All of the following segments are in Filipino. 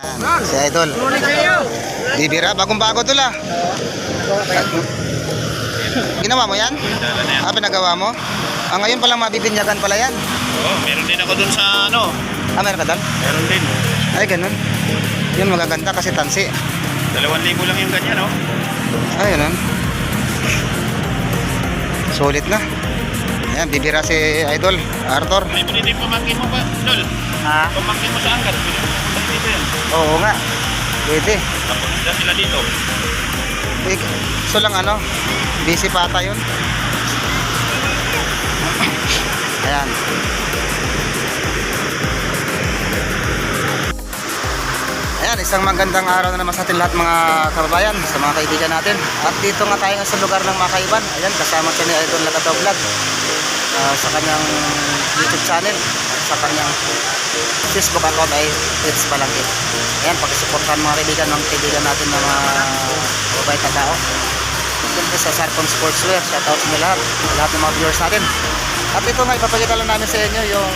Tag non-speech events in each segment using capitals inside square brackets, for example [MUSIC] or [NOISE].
Si Idol. Bibira, bagong-bago to la. Ginawa mo yan? Ah, pinagawa mo? Ah, ngayon palang mabibinyagan pala yan. Oo, meron din ako dun sa ano. Ah, meron ka doon? Meron din. Ay, ganun. Yun magaganda kasi tansi. Dalawang libo lang yung ganyan, oh. Ay, ganun. Sulit na. Ayan, bibira si Idol, Arthur. May pwede pamangkin mo ba, Dol? Ha? Pamangkin mo sa angkat. Pwede. Oo nga. Pwede. Dyan sila dito. Eh, So lang ano, busy pa ata yun. [COUGHS] Ayan. Ayan, isang magandang araw na naman sa atin lahat mga kababayan, sa mga kaibigan natin. At dito nga tayo sa lugar ng Makaiban. Ayan, kasama siya ni Idol Lagataw Vlog ah, sa kanyang YouTube channel, sa kanyang Facebook account ay It's Palangkit. Ayan, pakisuportahan mga kaibigan ng kaibigan natin na mga mabait na tao. Siyempre sa Sarcon Sportswear, shoutout sa lahat, lahat ng mga viewers natin. At ito nga, ipapakita lang namin sa inyo yung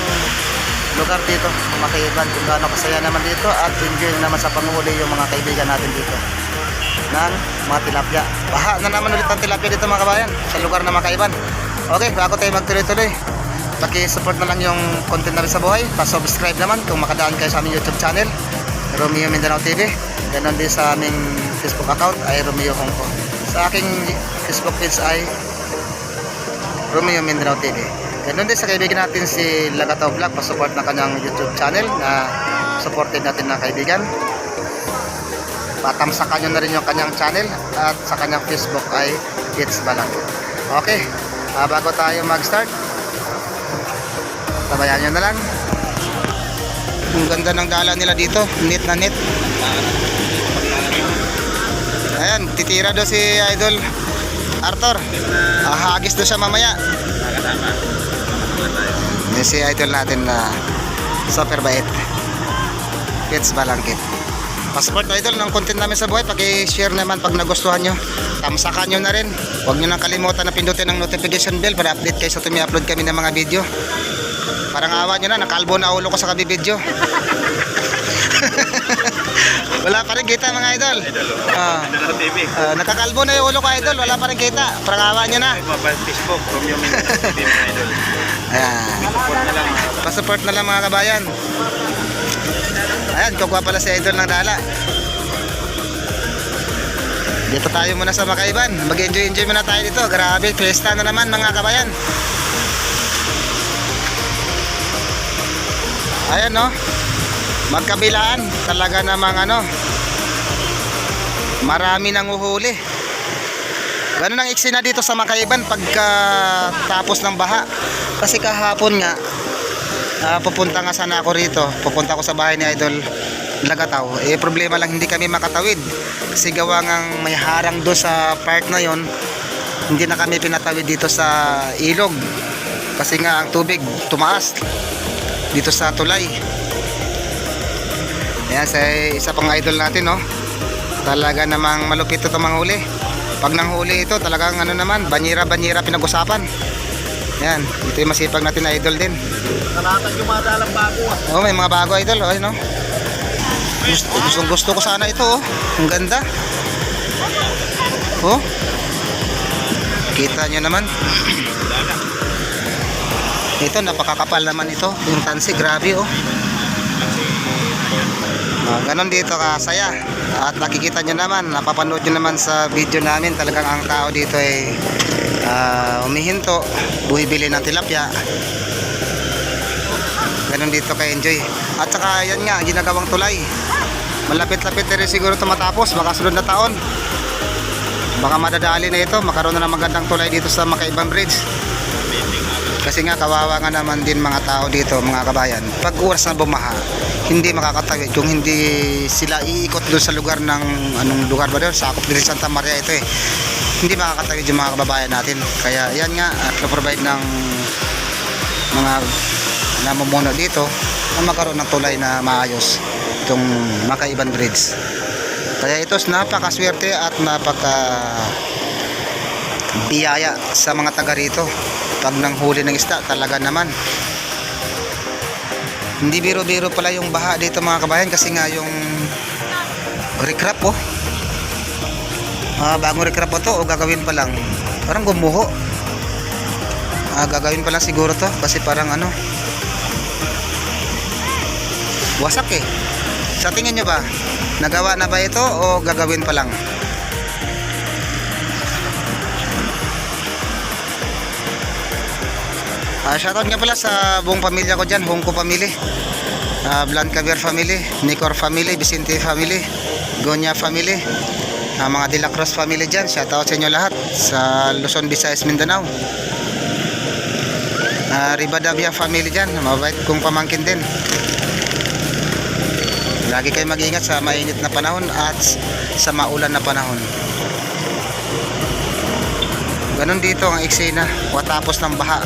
lugar dito, mga kaibigan, kung gaano kasaya naman dito at enjoy naman sa panguhuli yung mga kaibigan natin dito ng mga tilapia. Baha na naman ulit ang tilapia dito mga kabayan sa lugar ng mga kaiban. Okay, bago tayo magtuloy-tuloy, paki-support na lang yung content namin sa buhay. Pa-subscribe naman kung makadaan kayo sa aming YouTube channel, Romeo Mindanao TV. Ganon din sa aming Facebook account ay Romeo Hong Kong. Sa aking Facebook page ay Romeo Mindanao TV. Ganon din sa kaibigan natin si Lagataw Vlog, pa-support na kanyang YouTube channel na supportin natin na kaibigan. Patamsakan nyo na rin yung kanyang channel at sa kanyang Facebook ay It's Balang. Okay, ah, bago tayo mag-start, tabayan nyo na lang. Ang ganda ng dala nila dito, neat na neat. Ayan, titira daw si Idol Arthur. Ah, hagis daw siya mamaya. Yan si Idol natin na super bait. Pets Balangkit. Passport na idol ng content namin sa buhay. Paki-share naman pag nagustuhan nyo. Tamsakan nyo na rin. Huwag nyo nang kalimutan na pindutin ang notification bell para update kayo sa tumi-upload kami ng mga video. Parang awa nyo na, nakalbo na ulo ko sa kabibidyo. [LAUGHS] Wala pa rin kita mga idol. Idol, TV. Ah, nakakalbo na yung ulo ko idol, wala pa rin kita. Parang awa nyo na. Facebook, TV, mga idol. Ayan. Pa-support na lang mga kabayan. Ayan, kukuha pala si Idol ng dala. Dito tayo muna sa Makaiban. Mag-enjoy-enjoy muna tayo dito. Grabe, fiesta na naman mga kabayan. Ayan no. Magkabilaan. Talaga namang ano. Marami nang uhuli. Ganun ang eksena dito sa Makaiban pagka tapos ng baha. Kasi kahapon nga, ah, pupunta nga sana ako rito. Pupunta ako sa bahay ni Idol Lagataw. Eh problema lang hindi kami makatawid. Kasi gawa ngang may harang do sa park na yon. Hindi na kami pinatawid dito sa ilog. Kasi nga ang tubig tumaas dito sa tulay. Ayan, sa isa pang idol natin, no? Talaga namang malupit ito mga huli. Pag nanghuli ito, talagang ano naman, banyera-banyera pinag-usapan. Yan, ito yung masipag natin na idol din. Nalatan yung mga dalang bago, ah. Oh, may mga bago idol, oh, no? Gusto, gustong gusto ko sana ito, oh. Ang ganda. Oh. Kita nyo naman. [CLEARS THROAT] Ito, napakakapal naman ito. Yung tansi, grabe, oh. Ah, ganon dito kasaya. At nakikita nyo naman, napapanood nyo naman sa video namin, talagang ang tao dito ay ah, umihinto, buhibili ng tilapia. Ganon dito ka-enjoy. At saka yan nga, ginagawang tulay. Malapit-lapit na rin siguro ito matapos, baka sunod na taon. Baka madadali na ito, makaroon na ng magandang tulay dito sa Makaibang Bridge. Kasi nga kawawa nga naman din mga tao dito, mga kabayan. Pag oras na bumaha, hindi makakatawid kung hindi sila iikot doon sa lugar ng anong lugar ba doon, sakop din Santa Maria ito eh. Hindi makakatawid yung mga kababayan natin. Kaya yan nga, at provide ng mga namumuno dito na magkaroon ng tulay na maayos itong Makaiban Bridge. Kaya ito napakaswerte at napaka biyaya sa mga taga rito pag nanghuli ng isda talaga naman Hindi biro-biro pala yung baha dito mga kabayan kasi nga yung recrap oh. Ah, bagong recrap po to o gagawin pa lang? Parang gumuho. Ah, gagawin pa lang siguro to kasi parang ano wasak eh. Sa tingin nyo ba? Nagawa na ba ito o gagawin pa lang? Ah, shoutout nga pala sa buong pamilya ko dyan, Hongko family. Ah, Blancavier family, Nicor family, Vicente family, Gonya family. Ah, mga De La Cruz family dyan, shoutout sa inyo lahat sa Luzon, Visayas, Mindanao. Ah, Ribadavia family dyan, mabait kong pamangkin din. Lagi kayo mag-ingat sa mainit na panahon at sa maulan na panahon. Ganon dito ang eksena, watapos ng baha.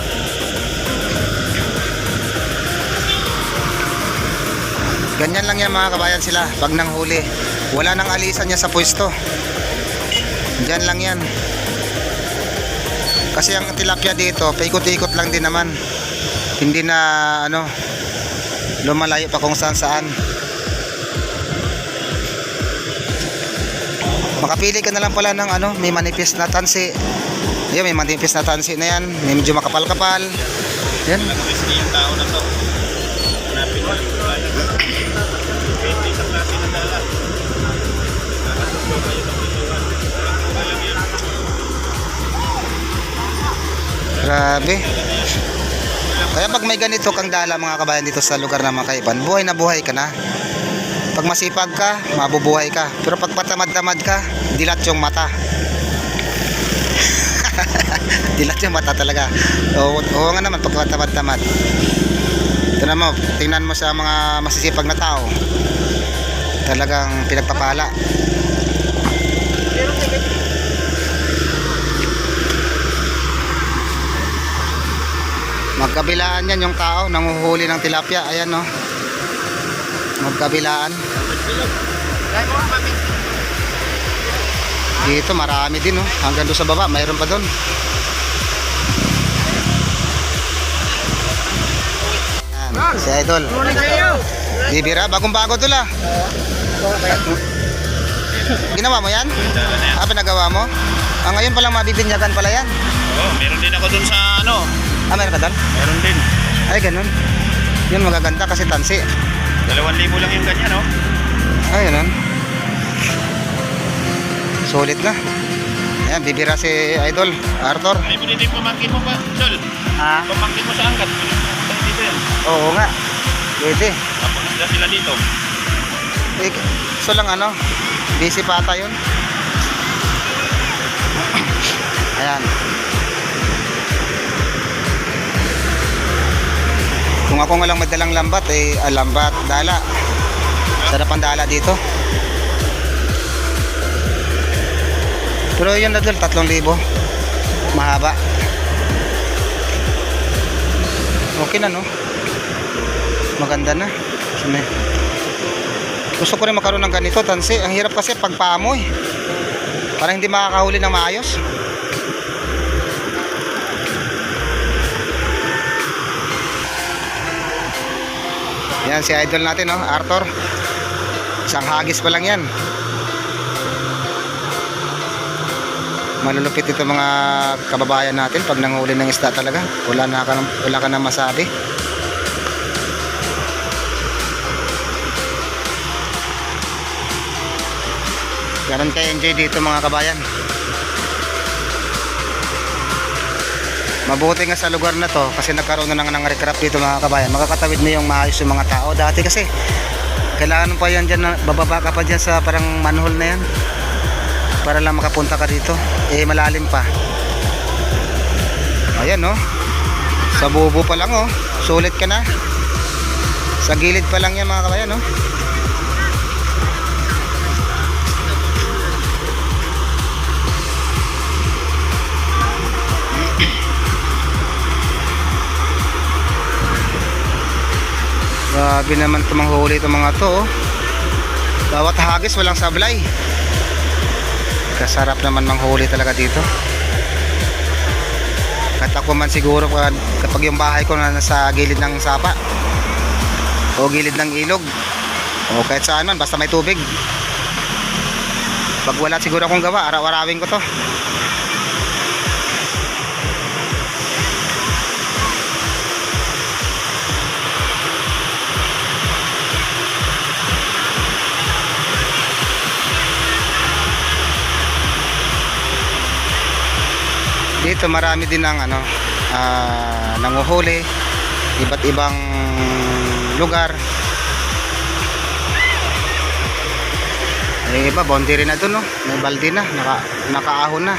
Ganyan lang yan mga kabayan sila pag nang huli. Wala nang alisan niya sa pwesto. Diyan lang yan. Kasi ang tilapia dito, paikot-ikot lang din naman. Hindi na ano, lumalayo pa kung saan saan. Makapili ka na lang pala ng ano, may manipis na tansi. Ayun, may manipis na tansi na yan. May medyo makapal-kapal. Yan. Grabe. Kaya pag may ganito kang dala mga kabayan dito sa lugar na Makaiban, buhay na buhay ka na. Pag masipag ka, mabubuhay ka. Pero pag patamad-tamad ka, dilat yung mata. [LAUGHS] dilat yung mata talaga. Oo, oo nga naman pag patamad-tamad. Ito na mo, tingnan mo sa mga masisipag na tao. Talagang pinagpapala. Magkabilaan yan yung tao, nanguhuli ng tilapia. Ayan no. Magkabilaan. Dito marami din no. Hanggang doon sa baba, mayroon pa doon. Si Idol. Bibira, bagong bago to la. Ginawa mo yan. Ah, pinagawa mo? Ah, ngayon palang mabibinyagan pala yan. Oo, meron din ako dun sa ano. Ah, meron ka doon? Meron din. Ay, ganun. Yun magaganda kasi tansi. Dalawang libo lang yung ganyan, oh. Ay, ganun. Sulit na. Ayan, bibira si Idol, Arthur. Ay, pwede pamangkin mo pa, Sol. Ha? Pamangkin mo sa angkat. Dito yan. Oo nga. Pwede. Tapos sila sila dito. Eh, so lang ano, busy pa ata yun. [COUGHS] Ayan. Kung ako nga lang madalang lambat, eh, ah, lambat, dala. Sarap ang dala dito. Pero yun na dul, 3,000. Mahaba. Okay na no? Maganda na. Sine. Gusto ko rin magkaroon ng ganito, tansi. Ang hirap kasi pagpaamoy. Parang hindi makakahuli ng maayos. Yan si idol natin, no? Arthur. Isang hagis pa lang yan. Malulupit ito mga kababayan natin pag nanghuli ng isda talaga. Wala na ka, wala ka na masabi. Ganun kayo enjoy dito mga kabayan. Mabuti nga sa lugar na to kasi nagkaroon na ng, ng recrap dito mga kabayan. Makakatawid mo yung maayos yung mga tao. Dati kasi kailangan pa yan dyan, na- bababa ka pa dyan sa parang manhole na yan para lang makapunta ka dito. Eh malalim pa. Ayan no. Sa bubo pa lang oh. Sulit ka na. Sa gilid pa lang yan mga kabayan no. Grabe naman itong mga huli itong mga to oh. Bawat hagis walang sablay. Kasarap naman manghuli talaga dito. At ako man siguro kapag, yung bahay ko na nasa gilid ng sapa o gilid ng ilog o kahit saan man basta may tubig. Pag wala siguro akong gawa araw-arawin ko to dito marami din ng ano ah, nanguhuli iba't ibang lugar Yung iba, boundary na doon, no? May balde na, naka, nakaahon na.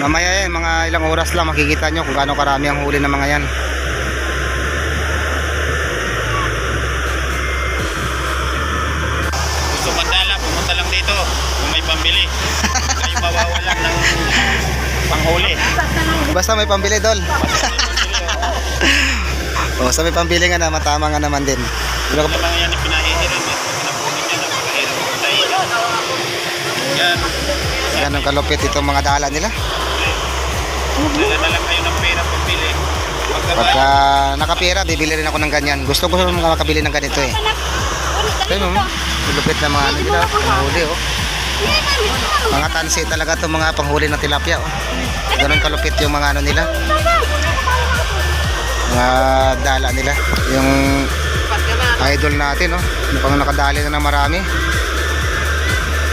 Mamaya yan, mga ilang oras lang makikita nyo kung gaano karami ang huli ng mga yan. May pambili. Kayo mawawalan ng panghuli. Basta may pambili, Dol. [LAUGHS] o, sa may pambili nga naman, tama nga naman din. Ano lang yan ang pinahihirin eh. Pinapunin yan ang tayo. Ganun kalupit itong mga dala nila. Dala na lang kayo ng pera pambili. Pagka nakapira, bibili rin ako ng ganyan. Gusto ko mga makabili ng ganito eh. Ayun, mo, lupit na mga ano nila, panghuli oh. Mga tansi talaga itong mga panghuli ng tilapia oh. Ganun kalupit yung mga ano nila. Mga dala nila. Yung idol natin oh. Pang nakadali na ng marami.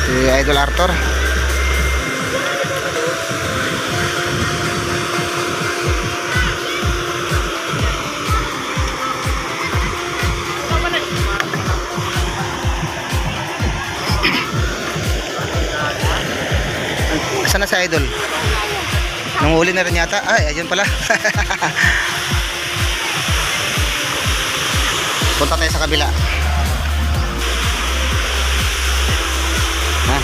Si Idol Arthur. Saan na si Idol? Nanghuli na rin yata. Ay, ayun pala. [LAUGHS] Punta tayo sa kabila. Ha?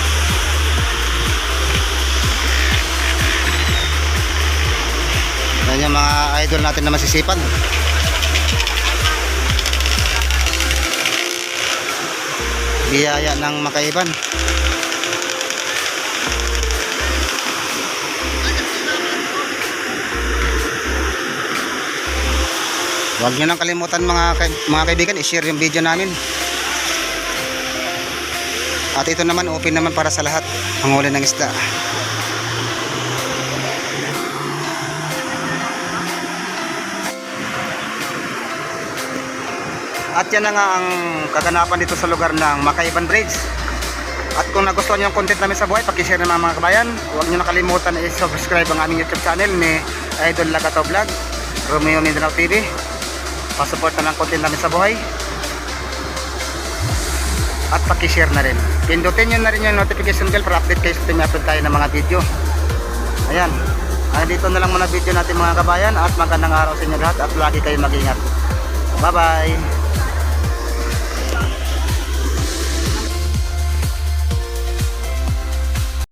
Yan yung mga idol natin na masisipan. Biyaya ng makaiban. Huwag nyo nang kalimutan mga, kay- mga kaibigan, i-share yung video namin. At ito naman, open naman para sa lahat, ang huli ng isda. At yan na nga ang kaganapan dito sa lugar ng Makaiban Bridge. At kung nagustuhan nyo yung content namin sa buhay, pakishare naman mga kabayan. Huwag nyo nakalimutan na i-subscribe ang aming YouTube channel ni Idol Lagato Vlog, Romeo Mindanao TV. Pasupport na ng content namin sa buhay. At pakishare na rin. Pindutin nyo na rin yung notification bell para update kayo sa tuwing upload tayo ng mga video. Ayan. Ay, dito na lang muna video natin mga kabayan at magandang araw sa inyo lahat at lagi kayo mag-ingat. Bye-bye!